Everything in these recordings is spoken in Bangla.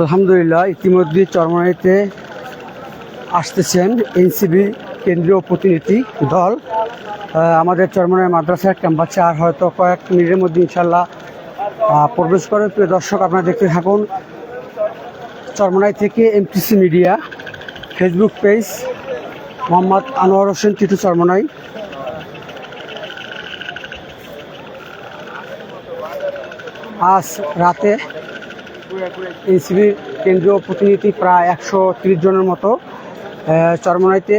আলহামদুলিল্লাহ, ইতিমধ্যে চরমনাইতে আসতেছেন এনসিবি কেন্দ্রীয় প্রতিনিধি দল। আমাদের চরমনাই মাদ্রাসার ক্যাম্পাসে আর হয়তো কয়েক মিনিটের মধ্যে ইনশাল্লাহ প্রবেশ করে। প্রিয় দর্শক, আপনারা দেখতে থাকুন, চরমনাই থেকে MTC media, Facebook page, Mohammad Anwar Hossain Titu Charmonai. আজ রাতে এনসিবির কেন্দ্রীয় প্রতিনিধি প্রায় একশো জনের মতো চরমনাইতে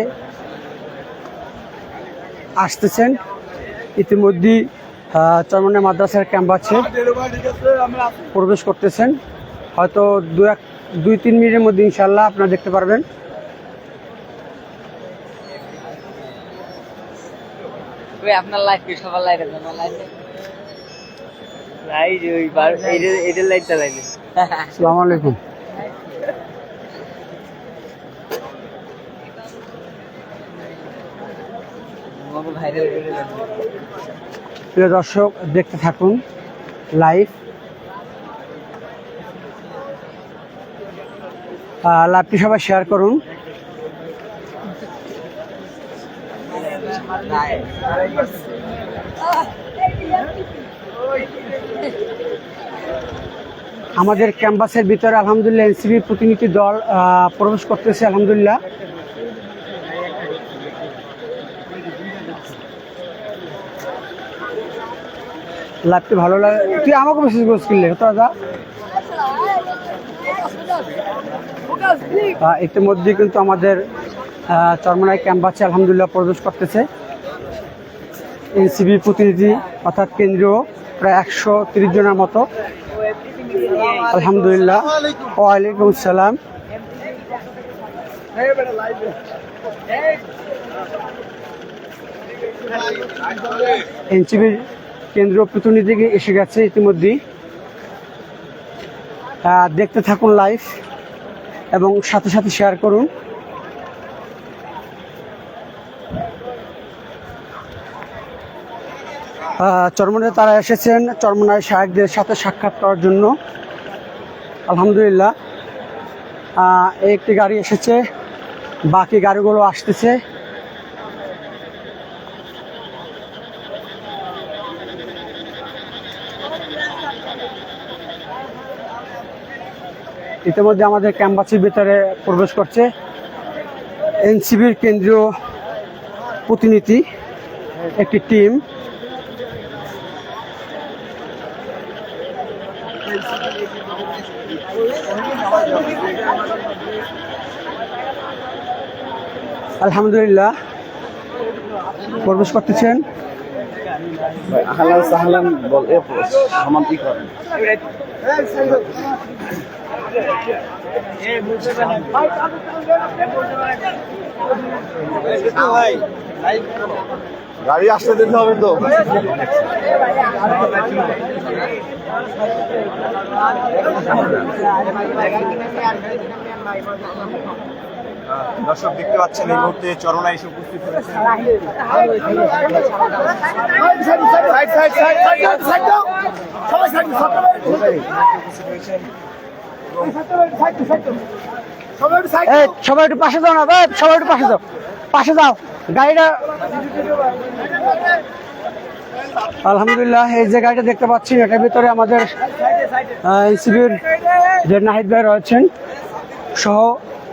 আসতেছেন। ইতিমধ্যেই চরমনাই মাদ্রাসার ক্যাম্পাসে প্রবেশ করতেছেন। হয়তো দু এক, দুই তিন মিনিটের মধ্যে ইনশাল্লাহ আপনারা দেখতে পারবেন। আপনার লাইফ কি? সবার লাইফ লাইফে লাইট ওই লাইট আসসালামু আলাইকুম। প্রিয় দর্শক দেখতে থাকুন লাইভ লাইভটি সবাই শেয়ার করুন। আমাদের ক্যাম্পাসের ভিতরে আলহামদুলিল্লাহ এনসিবি প্রতিনিধি দল প্রবেশ করতেছে আলহামদুলিল্লাহ। লাইভটি ভালো লাগে তুই আমাকে মেসেজ করছিলি দাদা আহ, ইতিমধ্যে কিন্তু আমাদের আহ, চরমনাই ক্যাম্পাসে আলহামদুলিল্লাহ প্রবেশ করতেছে। এনসিবি প্রতিনিধি অর্থাৎ কেন্দ্রীয় প্রায় একশো তিরিশ জনের মতো। আলহামদুলিল্লাহ। ওয়ালাইকুম আসসালাম এনসিবির কেন্দ্রীয় প্রতিনিধি এসে গেছে ইতিমধ্যেই। দেখতে থাকুন লাইভ এবং সাথে সাথে শেয়ার করুন। আহ, চরমনায় তারা এসেছেন চরমনায় শাহেকদের সাথে সাক্ষাৎ করার জন্য। আলহামদুলিল্লাহ। একটি গাড়ি এসেছে বাকি গাড়িগুলো আসতেছে। ইতিমধ্যে আমাদের ক্যাম্পাসের ভিতরে প্রবেশ করছে এনসিবির কেন্দ্রীয় প্রতিনিধি একটি টিম। আলহামদুলিল্লাহ। প্রবেশ করতেছেন। আহলান সাহলান বল এ করেন গাড়ি আসতে দিতে হবে তো। দর্শক দেখতে পাচ্ছেন, এই মুহূর্তে চরণা এসে উপস্থিত হয়েছে। এই, সবাই একটু পাশে যাও না সবাই একটু পাশে যাও। পাশে যাও, গাড়িটা আলহামদুলিল্লাহ, এই যে গাড়িটা দেখতে পাচ্ছি, এটার ভিতরে আমাদের এনসিবির যে নাহিদ ভাই রয়েছেন, সহ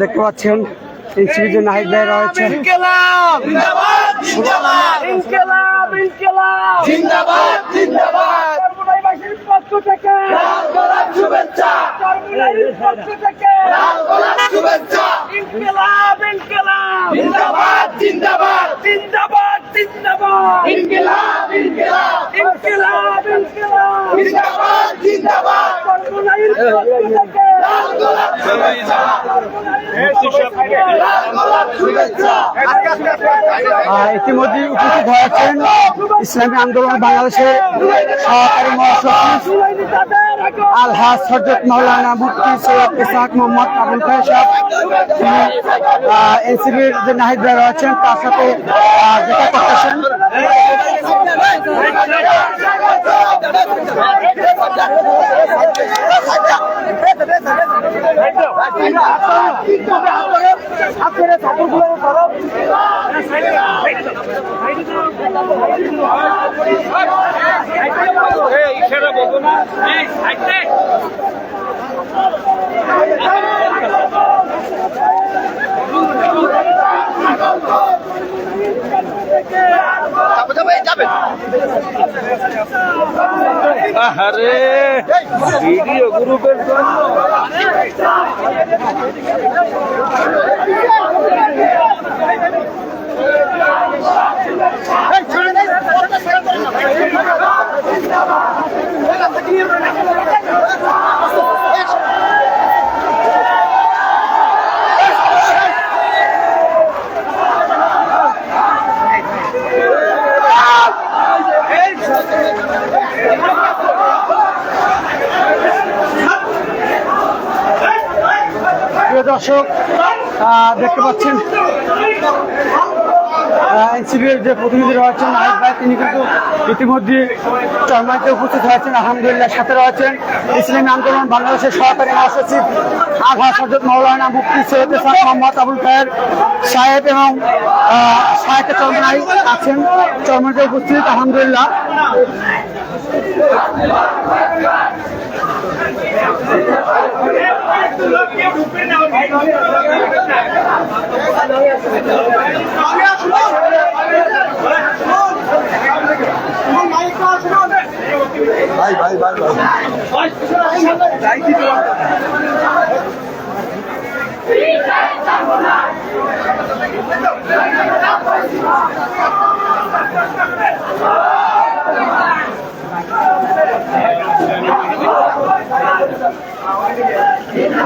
দেখতে পাচ্ছেন এনসিবির যে নাহিদ ভাই রয়েছে। জিন্দাবাদ। পক্ষ থেকে শুভেচ্ছা। চরমনাইয়ের পক্ষ থেকে। ইনকিলাব ইনকিলাব। জিন্দাবাদ জিন্দাবাদ। জিন্দাবাদ জিন্দাবাদ। ইনকিলাব ইনকিলাব। ইনকিলাব ইনকিলাব। জিন্দাবাদ জিন্দাবাদ। চরমনাইয়ের পক্ষ থেকে। ইতিমধ্যে উপস্থিত হয়েছেন ইসলামী আন্দোলন বাংলাদেশের সহকারী মহাসচিব আলহাজ হজরত মাওলানা মুফতি সৈয়দ ইসাক মোহাম্মদ আবুল খায় সাহেব তিনি এনসিবির যে নাহিদ ভাই রয়েছেন তার সাথে দেখা করতেছেন আপনারা ঠাকুরগুলো করব ইশারা Thank you. আরে ভিডিও গ্রুপের জন্য। প্রিয় দর্শক আহ, দেখতে পাচ্ছেন এনসিবির যে প্রতিনিধি রয়েছেন নাহিদ ভাই তিনি কিন্তু ইতিমধ্যে চরমাইতে উপস্থিত হয়েছেন আলহামদুলিল্লাহ সাথে রয়েছেন। ইসলামী আন্দোলন বাংলাদেশের সহকারী মহাসচিব আঘা সজত মৌলানা মুফতি সৈয়দ মোহাম্মদ আবুল খায়ের সাহেব এবং সাহেব চরমাই আছেন চরমাইতে উপস্থিত আলহামদুলিল্লাহ। ভাই ভাই ভাই ভাই Oh!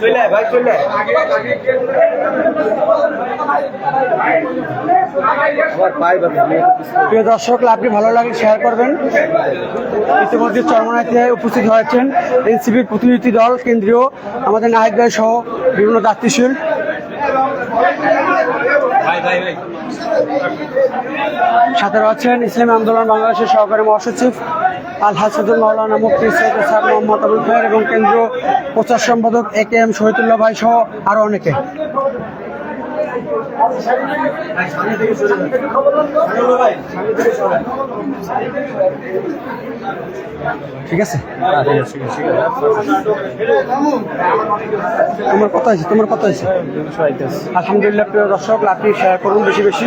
চলে ভাই চলে প্রিয় দর্শক লাভটি ভালো লাগে শেয়ার করবেন। ইতিমধ্যে চরমনাইতে উপস্থিত হয়েছেন এনসিপির প্রতিনিধি দল কেন্দ্রীয় আমাদের নায়ক ভাই সহ বিভিন্ন দায়িত্বশীল। সাথে রয়েছেন ইসলামী আন্দোলন বাংলাদেশের সহকারী মহাসচিব আল হাসুদুল মাওলানা মুফতি সৈয়দ সাহেব মোহাম্মদ আবুল খায়ের এবং কেন্দ্রীয় প্রচার সম্পাদক এ কে এম শহীদুল্লাহ ভাই সহ আরও অনেকে। ঠিক আছে? তোমার কথা আছে তোমার কথা আছে আলহামদুলিল্লাহ প্রিয় দর্শক লাফি শেয়ার করুন বেশি বেশি।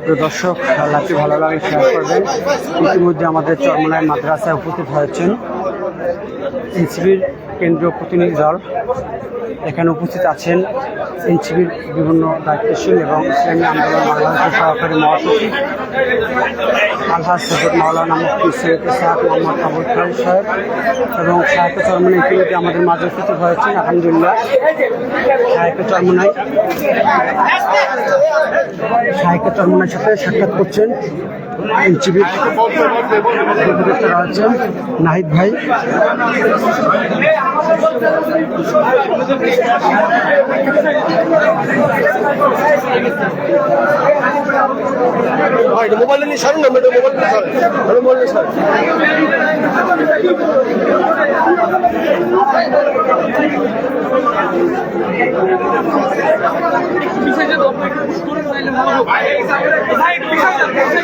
প্রিয় দর্শক লাভটি ভালো লাগলে শেয়ার করবেন। ইতিমধ্যে আমাদের চরমনায় মাদ্রাসায় উপস্থিত হয়েছেন। এনসিবির কেন্দ্রীয় প্রতিনিধি দল। এখানে উপস্থিত আছেন এনসিবির বিভিন্ন দায়িত্বশীল এবং ইসলামী আন্দোলন বাংলাদেশের সহকারী মহাসচিব, আলহাজ সৈয়দ মাওলানা মুফতি সৈয়দ ইসাহাক মোহাম্মদ আবুল খান সাহেব এবং সাহেব চরমনে ইতিমধ্যে আমাদের মাঝে উপস্থিত হয়েছেন, আলহামদুলিল্লাহ। সাহিত্য চরমনায় সাহেব চরমনের সাথে সাক্ষাৎ করছেন নাহিদ ভাই। মোবাইল নিয়ে সরেন না মোবাইল নিয়ে সরেন। মোবাইল নিয়ে সরেন।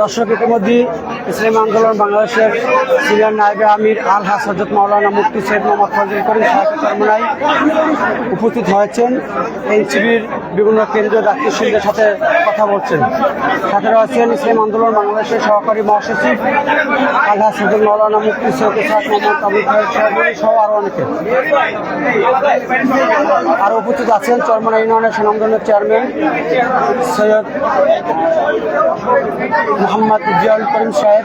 দর্শক, ইতিমধ্যে ইসলামী আন্দোলন বাংলাদেশের সিনিয়র নায়বে আমির আল হাস হজরত মাওলানা মুফতি সৈয়দ মোহাম্মদ ফজল করিম সাহেব উপস্থিত হয়েছেন। এনসিবির বিভিন্ন কেন্দ্রীয় দায়িত্বশীলদের সাথে কথা বলছেন। সাথে রয়েছেন ইসলাম আন্দোলন বাংলাদেশের সহকারী মহাসচিব আল্লাহ হাস হজরত মুক্তি সৈয়দ ইসাহাক মোহাম্মদ আবুল খায়ের সাহেব সহ আরও অনেকে। আরও উপস্থিত আছেন চরমনা ইউনিয়নের সুনামগঞ্জের চেয়ারম্যান সৈয়দ মোহাম্মদ জিয়াউল করিম সাহেব।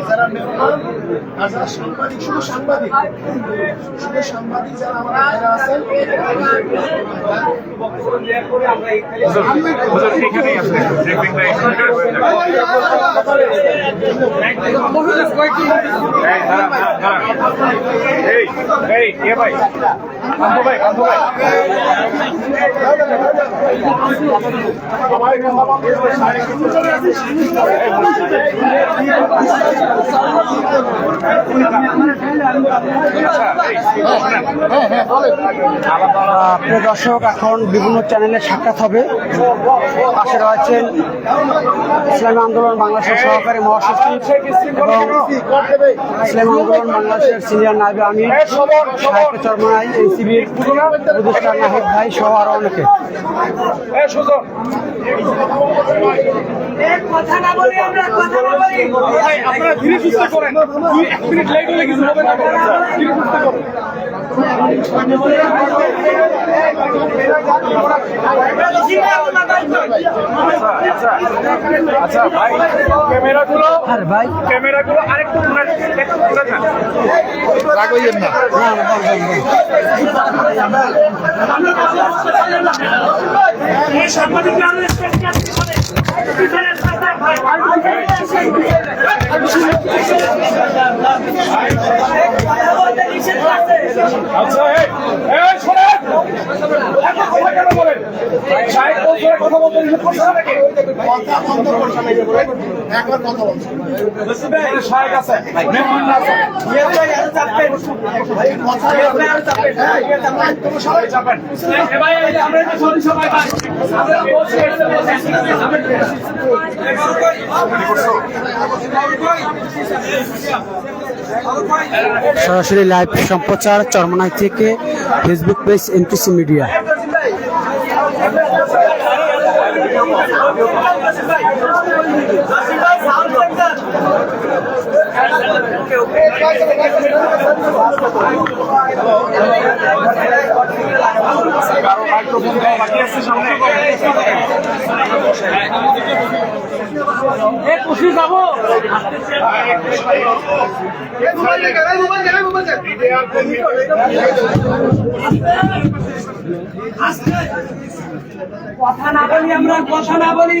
যারা মেহমান আর যারা সাংবাদিক শুধু সাংবাদিক শুধু ভাই ভাই। প্রিয় দর্শক, এখন বিভিন্ন চ্যানেলে সাক্ষাৎ হবে। পাশে রয়েছেন ইসলামী আন্দোলন বাংলাদেশের সহকারী মহাসচিব এবং ইসলামী আন্দোলন বাংলাদেশের সিনিয়র নায়বে আমির সাহিত্য চরমনাই, এনসিবির উপদেষ্টা নাহিদ ভাই সহ আরও অনেকে। কথা না বলি আমরা কথা না বলি আপনারা ধীরে সুস্থ করেন দুই এক মিনিট লেট হলে কিছু হবে না ধীরে সুস্থ করেন আচ্ছা আচ্ছা ভাই ক্যামেরাগুলো আর ভাই। ক্যামেরাগুলো আরেকটু ঘুরে একটু ঘুরে যান রাগইয়েন না। আচ্ছা এই শোনেন। কথা কেন বলেন? সাহেব বলছে কথা বলতে নিষেধ করছে না নাকি? কথা বন্ধ করছে না বলে একবার কথা বলছে। সাহেব আছে মেহমান আছে। এই কথা সবাই যাবেন সরাসরি লাইভ সম্প্রচার চরমনাই থেকে ফেসবুক পেজ এনটিসি মিডিয়া। সামনে। মোবাইল না বলি আমরা কথা না বলি।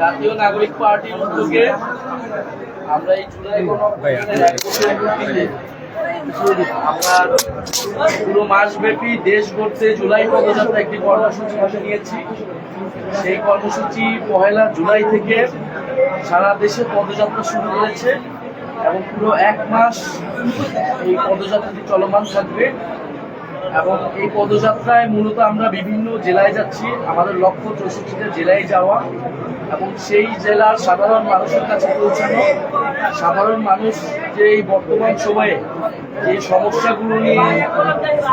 জাতীয় নাগরিক পার্টির উদ্যোগে আমরা এই জুলাই আমরা পুরো মাসব্যাপী দেশ গড়তে জুলাই পদযাত্রা একটি কর্মসূচি হাতে নিয়েছি। সেই কর্মসূচি পহেলা জুলাই থেকে সারা দেশে পদযাত্রা শুরু হয়েছে। এবং পুরো এক মাস এই পদযাত্রাটি চলমান থাকবে। এবং এই পদযাত্রায় মূলত আমরা বিভিন্ন জেলায় যাচ্ছি। আমাদের লক্ষ্য চৌষট্টিটা জেলায় যাওয়া। এবং সেই জেলার সাধারণ মানুষের কাছে পৌঁছানো। সাধারণ মানুষ যে এই বর্তমান সময়ে যে সমস্যাগুলো নিয়ে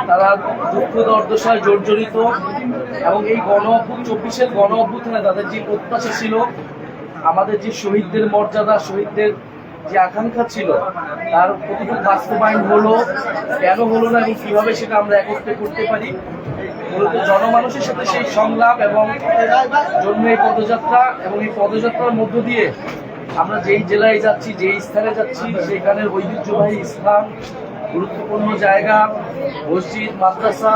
তারা দুঃখ, দর্দশায় জর্জরিত এবং এই গণ চব্বিশের গণ অভ্যুত্থানে তাদের যে প্রত্যাশা ছিল, আমাদের যে শহীদদের মর্যাদা, শহীদদের যে আকাঙ্ক্ষা ছিল, তার কতটুকু বাস্তবায়ন হলো, কেন হলো না, এবং কীভাবে সেটা আমরা একত্রে করতে পারি, মূলত জনমানুষের সাথে সেই সংলাপ এবং জন্য এই পদযাত্রা এবং এই পদযাত্রার মধ্য দিয়ে আমরা যেই জেলায় যাচ্ছি, যেই স্থানে যাচ্ছি, সেখানের ঐতিহ্যবাহী স্থান গুরুত্বপূর্ণ জায়গা, মসজিদ, মাদ্রাসা।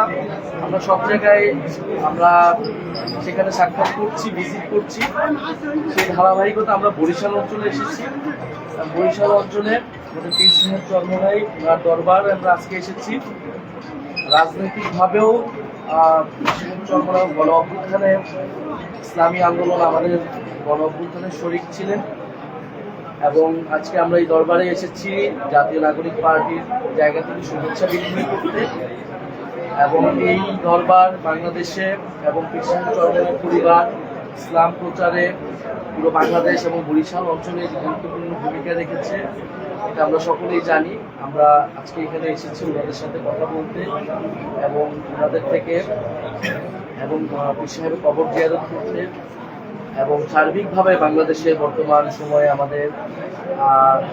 আমরা সব জায়গায় আমরা সেখানে সাক্ষাৎ করছি ভিজিট করছি। সেই ধারাবাহিকতা আমরা বরিশাল অঞ্চলে এসেছি। বরিশাল অঞ্চলে আমাদের পীর ওনার দরবার আমরা আজকে এসেছি। রাজনৈতিকভাবেও চর্মরাই গণ অভ্যুত্থানে ইসলামী আন্দোলন আমাদের গণ অভ্যুত্থানে শরিক ছিলেন। এবং আজকে আমরা এই দরবারে এসেছি জাতীয় নাগরিক পার্টির জায়গা থেকে শুভেচ্ছা বিনিময় করতে। এবং এই দরবার বাংলাদেশে এবং চরণের পরিবার, ইসলাম প্রচারে পুরো বাংলাদেশ এবং বরিশাল অঞ্চলে গুরুত্বপূর্ণ ভূমিকা রেখেছে, এটা আমরা সকলেই জানি। আমরা আজকে এখানে এসেছি ওনাদের সাথে কথা বলতে এবং ওনাদের থেকে এবং সাহেবের কবর জিয়ারত করতে। এবং সার্বিকভাবে বাংলাদেশের বর্তমান সময়ে আমাদের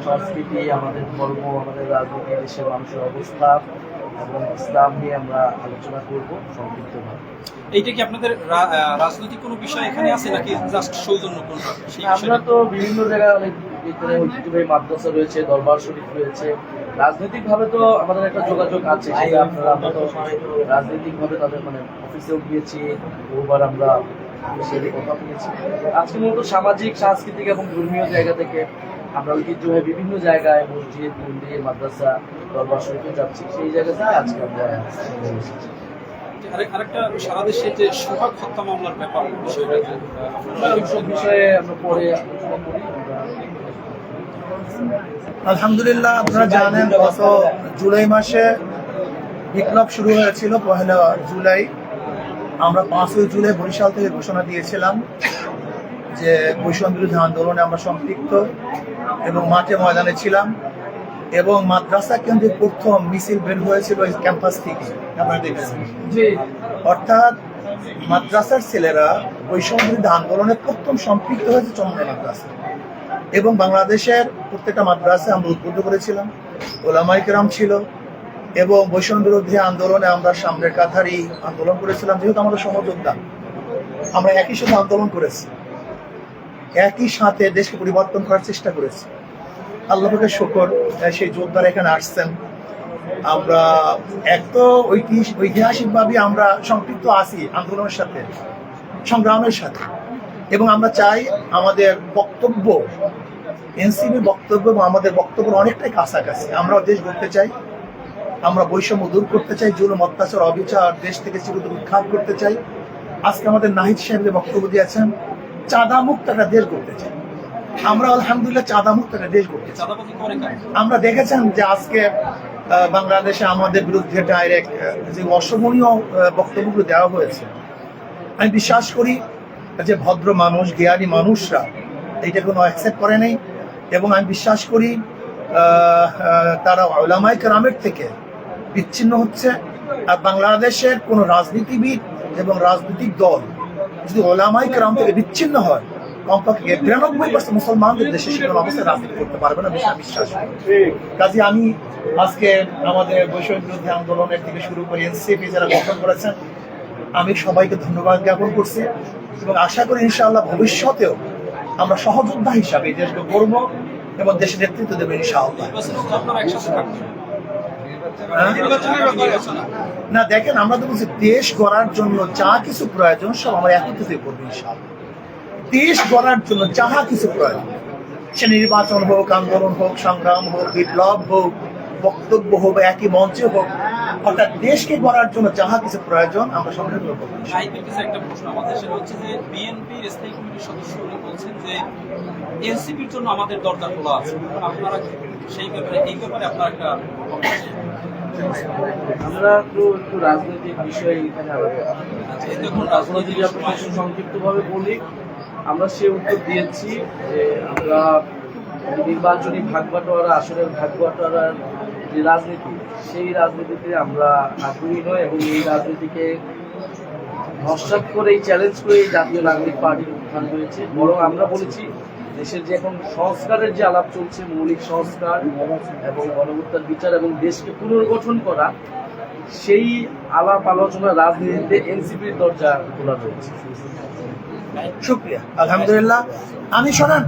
সংস্কৃতি আমাদের ধর্ম আমাদের রাজনীতি দেশের মানুষের অবস্থা এবং ইসলাম নিয়ে আমরা আলোচনা করব সংক্ষিপ্তভাবে। এইটা কি আপনাদের রাজনৈতিক কোনো বিষয় এখানে আছে নাকি জাস্ট সৌজন্য কোন আমরা তো বিভিন্ন জায়গায় অনেক এখানে ঐতিহ্যবাহী মাদ্রাসা রয়েছে দরবার শরীফ রয়েছে। রাজনৈতিক ভাবে তো আমাদের একটা যোগাযোগ আছে সেটা আপনারা আমরা তো রাজনৈতিক ভাবে তাদের মানে অফিসেও গিয়েছি বহুবার আমরা আজকে মূলত সামাজিক সাংস্কৃতিক এবং ধর্মীয় জায়গা থেকে আমরা ঐতিহ্যবাহী বিভিন্ন জায়গায় মসজিদ মন্দির মাদ্রাসা দরবার শরীফে যাচ্ছি। সেই জায়গা থেকে আজকে আমরা আরেকটা সারা দেশে যে সোহাগ হত্যা মামলার ব্যাপার বিষয়টা যে আহ, আপনারা এইসব বিষয়ে আমরা পরে আমরা আলহামদুলিল্লাহ আপনারা জানেন গত জুলাই মাসে বিপ্লব শুরু হয়েছিল পহেলা জুলাই। আমরা পাঁচই জুলাই বরিশাল থেকে ঘোষণা দিয়েছিলাম যে বৈষম্য বিরোধী আন্দোলনে আমরা সম্পৃক্ত এবং মাঠে ময়দানে ছিলাম এবং মাদ্রাসা কেন্দ্রিক প্রথম মিছিল বের হয়েছিল ক্যাম্পাস থেকে। আপনারা দেখেছেন? অর্থাৎ মাদ্রাসার ছেলেরা বৈষম্য বিরোধী আন্দোলনে প্রথম সম্পৃক্ত হয়েছে চন্দ্র মাদ্রাসা। এবং বাংলাদেশের প্রত্যেকটা মাদ্রাসা আমরা উদ্বুদ্ধ করেছিলাম। ওলামাই কেরাম ছিল এবং বৈষম্য বিরোধী আন্দোলনে আমরা সামনের কাথারই আন্দোলন করেছিলাম, যেহেতু আমাদের সহযোদ্ধা আমরা একই সাথে আন্দোলন করেছি। একই সাথে দেশকে পরিবর্তন করার চেষ্টা করেছি। আল্লাহকে শকর সেই যোদ্ধারা এখানে আসছেন। আমরা এক তো ঐতিহাসিকভাবে আমরা সম্পৃক্ত আছি আন্দোলনের সাথে, সংগ্রামের সাথে। এবং আমরা চাই আমাদের বক্তব্য এনসিবির বক্তব্য এবং আমাদের বক্তব্য অনেকটাই কাছাকাছি। আমরা দেশ গড়তে চাই। আমরা বৈষম্য দূর করতে চাই, জুলুম, অত্যাচার, অবিচার, দেশ থেকে চিরতর উৎখাত করতে চাই। আজকে আমাদের নাহিদ সাহেব বক্তব্য দিয়েছেন চাঁদা মুক্ত একটা দেশ করতে চাই। আমরা আলহামদুলিল্লাহ চাঁদা মুক্ত একটা দেশ করতে চাই? আমরা দেখেছেন যে আজকে বাংলাদেশে আমাদের বিরুদ্ধে ডাইরেক্ট যে অসমনীয় বক্তব্যগুলো দেওয়া হয়েছে। আমি বিশ্বাস করি যে ভদ্র মানুষ, জ্ঞানী মানুষরা এইটা কোনো অ্যাকসেপ্ট করে নেই। এবং আমি বিশ্বাস করি তারা ওলামাই কেরামের থেকে বিচ্ছিন্ন হচ্ছে, আর বাংলাদেশের কোনো রাজনীতিবিদ এবং রাজনৈতিক দল, যদি ওলামাই কেরাম থেকে বিচ্ছিন্ন হয়, কমপক্ষে বিরানব্বই পার্সেন্ট মুসলমানদের দেশে সেখানে অবস্থায় রাজনীতি করতে পারবে না আমি বিশ্বাস কাজে আমি আজকে আমাদের বৈষয়িক বিরোধী আন্দোলনের থেকে শুরু করে এনসিপি যারা গঠন করেছেন, আমি সবাইকে ধন্যবাদ জ্ঞাপন করছি এবং আশা করি ইনশাআল্লাহ ভবিষ্যতেও আমরা সহযোদ্ধা হিসাবে দেশকে করব এবং দেশের নেতৃত্ব দেবে ইনশাআল্লাহ। না? দেখেন আমরা তো বলছি দেশ গড়ার জন্য যা কিছু প্রয়োজন সব আমরা একত্রিত করব ইনশাআল্লাহ। দেশ গড়ার জন্য যাহা কিছু প্রয়োজন সে নির্বাচন হোক আন্দোলন হোক সংগ্রাম হোক বিপ্লব হোক বক্তব্য হোক একই মঞ্চে হোক অর্থাৎ দেশকে গড়ার জন্য যাহা কিছু প্রয়োজন আমরা সংগ্রাম করব একটা প্রশ্ন। আমাদের সেটা হচ্ছে যে বিএনপির স্থায়ী কমিটির সদস্য উনি বলছেন যে এনসিপির জন্য আমাদের দরজা খোলা আছে। আপনারা সেই ব্যাপারে এই ব্যাপারে আপনার একটা আমরা একটু একটু রাজনৈতিক বিষয়ে এখানে আচ্ছা, দেখুন যদি আপনাকে সংক্ষিপ্তভাবে বলি আমরা সে উত্তর দিয়েছি যে আমরা নির্বাচনী ভাগ বাটোয়ারা আসনের ভাগ বাটোয়ারার যে রাজনীতি সেই রাজনীতিতে আমরা আগ্রহী নয় এবং এই রাজনীতিকে ভরসা করে এই চ্যালেঞ্জ করে জাতীয় নাগরিক পার্টির উত্থান হয়েছে। বরং আমরা বলেছি দেশের যে এখন সংস্কারের যে আলাপ চলছে, মৌলিক সংস্কার এবং গণহত্যার বিচার এবং দেশকে পুনর্গঠন করা, সেই আলাপ আলোচনা রাজনীতিতে এনসিপির দরজা খোলা রয়েছে শুক্রিয়া। আলহামদুলিল্লাহ। আমি শোনেন,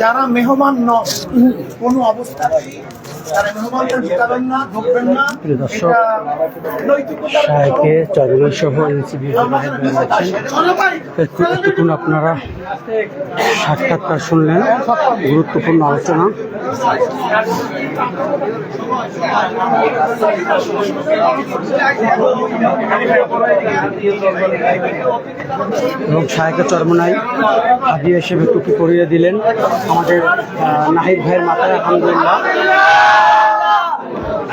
যারা মেহমান ন কোনো অবস্থায় প্রিয় দর্শক, সহ এতক্ষণ আপনারা সাক্ষাৎকার শুনলেন। গুরুত্বপূর্ণ আলোচনা। এবং শাহেকে চরমনাই হাদিয়া হিসেবে টুপি পরিয়ে দিলেন। আমাদের নাহিদ ভাইয়ের মাথায় আলহামদুলিল্লাহ।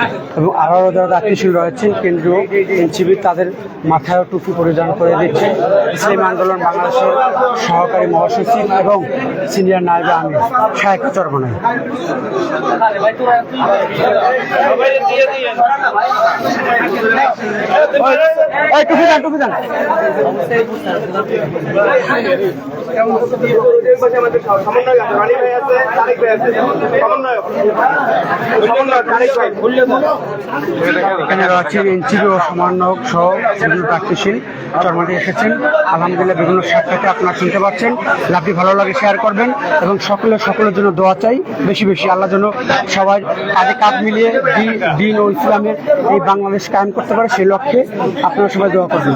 Thank you. এবং আরও যারা দায়িত্বশীল রয়েছেন কেন্দ্রীয় এনসিবি তাদের মাথায়ও টুপি পরিধান করে দিচ্ছেন ইসলামী আন্দোলন বাংলাদেশের সহকারী মহাসচিব এবং সিনিয়র নায়েবে আমির শাহেক চরমনাই। এই, টুপি দেন টুপি দেন। এখানে রয়েছেন এনসিবি ও সমন্বয়ক সহ বিভিন্ন প্রার্থীশীল চরমাটি এসেছেন। আলহামদুলিল্লাহ বিভিন্ন সাক্ষাতে আপনারা শুনতে পাচ্ছেন। লাভটি ভালো লাগে শেয়ার করবেন এবং সকলে সকলের জন্য দোয়া চাই। বেশি বেশি আল্লাহ যেন সবাই কাঁধে কাঁধ মিলিয়ে দিন ও ইসলামের এই বাংলাদেশ কায়েম করতে পারে সেই লক্ষ্যে আপনারা সবাই দোয়া করবেন।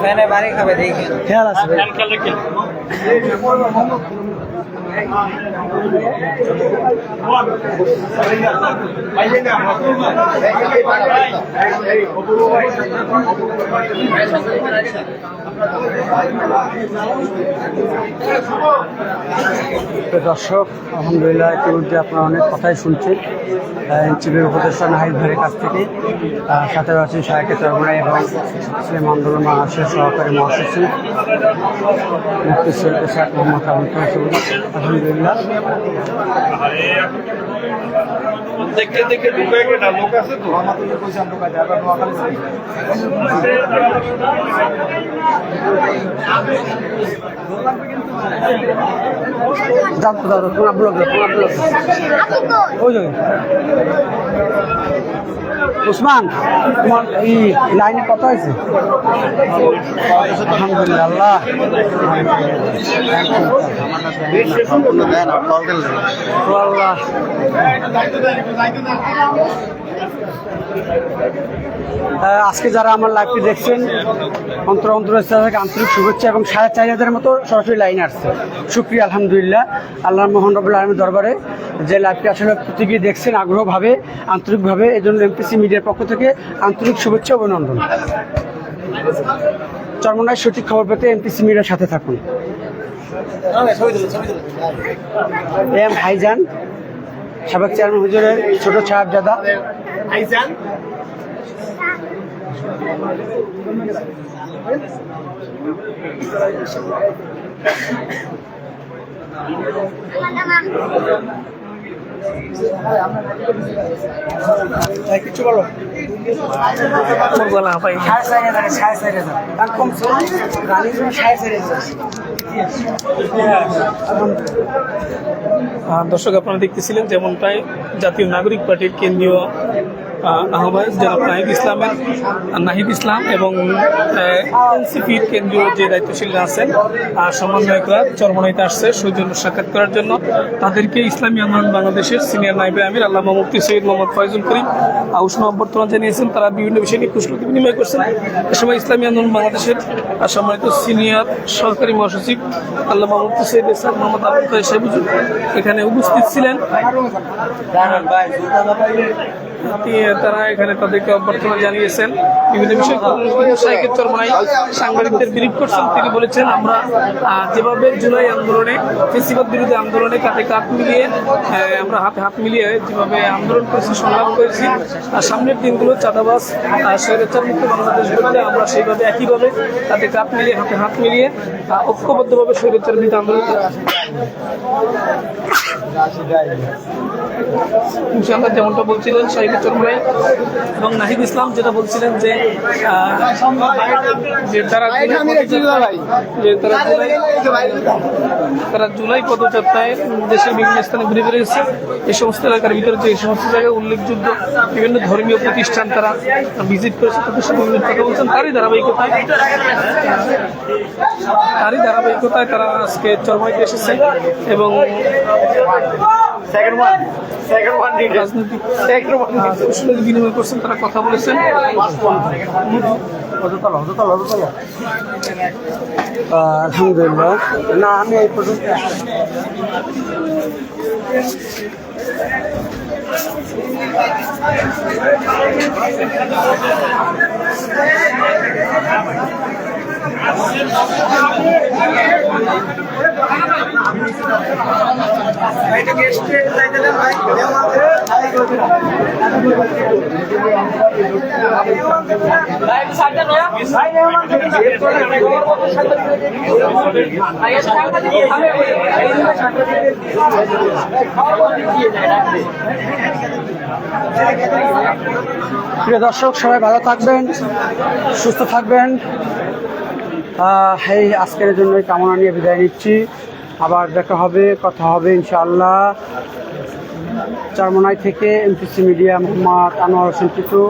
ফ্যানে বাড়ি খাবে দেখি খেয়াল আছে ভাই। দর্শক আলহামদুলিল্লাহ ইতিমধ্যে আপনারা অনেক কথাই শুনছেন। এনসিবির উপদেষ্টা নাহিদ ভাইয়ের কাছ থেকে। সাথে রয়েছেন শাহেকে চরমরাই এবং ইসলাম আন্দোলন বাংলাদেশের সহকারী মহাসচিব মুফতি সৈয়দ শেখ মোহাম্মদ আবুল আলহামদুলিল্লাহ। দেখতে দেখতে ঢুকে গেটা লোক আছে তো। তো, যাও তো, তোমার ব্লগ তোমার ব্লগ। ওই যে। উসমান তোমার এই লাইনে কত হয়েছে আলহামদুলিল্লাহ আল্লাহ আজকে যারা আমার লাইভটি দেখছেন অন্তর অন্তর থেকে আন্তরিক শুভেচ্ছা এবং সাড়ে চার হাজারের মতো সরাসরি লাইন আসছে। শুক্রিয়া আলহামদুলিল্লাহ। আল্লাহ মোহন রবুল আলমের দরবারে যে লাইভটি আসলে প্রত্যেকে দেখছেন আগ্রহভাবে আন্তরিকভাবে এই জন্য এমপিসি মিডিয়ার পক্ষ থেকে আন্তরিক শুভেচ্ছা অভিনন্দন। চরমনায় সঠিক খবর পেতে এমপিসি মিডিয়ার সাথে থাকুন। এম ভাইজান সাবেক চেয়ারম্যান হুজুরের ছোট সাহেবজাদা। কিছু বলো। সাড়ে চার হাজার দর্শক আপনারা দেখতেছিলেন যেমনটাই জাতীয় নাগরিক পার্টির কেন্দ্রীয় আহ্বায়ক জনাব নাহিদ ইসলামের, নাহিদ ইসলাম এবং এনসিপির কেন্দ্রীয় যে দায়িত্বশীলরা আছেন সমন্বয়করা চরমনাইতে আসছে, সৌজন্য সাক্ষাৎ করার জন্য। তাদেরকে ইসলামী আন্দোলন বাংলাদেশের সিনিয়র নাইবে আমির, আল্লামা মুফতি সৈয়দ মোহাম্মদ ফয়জুল করিম উষ্ণ অভ্যর্থনা জানিয়েছেন। তারা বিভিন্ন বিষয় নিয়ে কুশলতি বিনিময় করছেন। এ সময় ইসলামী আন্দোলন বাংলাদেশের সম্মানিত সিনিয়র সরকারি মহাসচিব আল্লামা মুফতি সৈয়দ ইসলাম মোহাম্মদ আবুল সাহেব এখানে উপস্থিত ছিলেন। তারা এখানে তাদেরকে অভ্যর্থনা জানিয়েছেন। বিভিন্ন বিষয় সাংবাদিকদের বিরিপ করছেন। তিনি বলেছেন, আমরা যেভাবে জুলাই আন্দোলনে, ফেসিবাদ বিরোধী আন্দোলনে কাঁধে কাঁধ মিলিয়ে আমরা হাতে হাত মিলিয়ে যেভাবে আন্দোলন করেছি, সংগ্রাম করেছি সামনের দিনগুলো চাঁদাবাস স্বৈরাচার মুক্ত বাংলাদেশ আমরা সেইভাবে একইভাবে তাতে কাঁধ মিলিয়ে, হাতে হাত মিলিয়ে ঐক্যবদ্ধভাবে স্বৈরাচার বিরুদ্ধে আন্দোলন ইনশাআল্লাহ যেমনটা বলছিলেন শাহিদ চন্দ্রাই এবং নাহিদ ইসলাম যেটা বলছিলেন যে তারা যে তারা তারা জুলাই পদযাত্রায় দেশের বিভিন্ন স্থানে ঘুরে বেড়েছে এই সমস্ত এলাকার ভিতরে যে সমস্ত জায়গায় উল্লেখযোগ্য বিভিন্ন ধর্মীয় প্রতিষ্ঠান তারা ভিজিট করেছে, তাদের সাথে বিভিন্ন কথা বলছেন। তারই ধারাবাহিকতায় তারই ধারাবাহিকতায় তারা আজকে চরমাইতে এসেছে এবং রাজনৈতিক বিনিময় করছেন তারা কথা বলেছেন। আলহামদুলিল্লাহ। না আমি এই পর্যন্ত ভাই একটু প্রিয় দর্শক সবাই ভালো থাকবেন সুস্থ থাকবেন। এই আজকের জন্য কামনা নিয়ে বিদায় নিচ্ছি। আবার দেখা হবে, কথা হবে, ইনশাআল্লাহ। চারমোনাই থেকে এমপিসি মিডিয়া মোহাম্মদ আনোয়ার হোসেন টিটু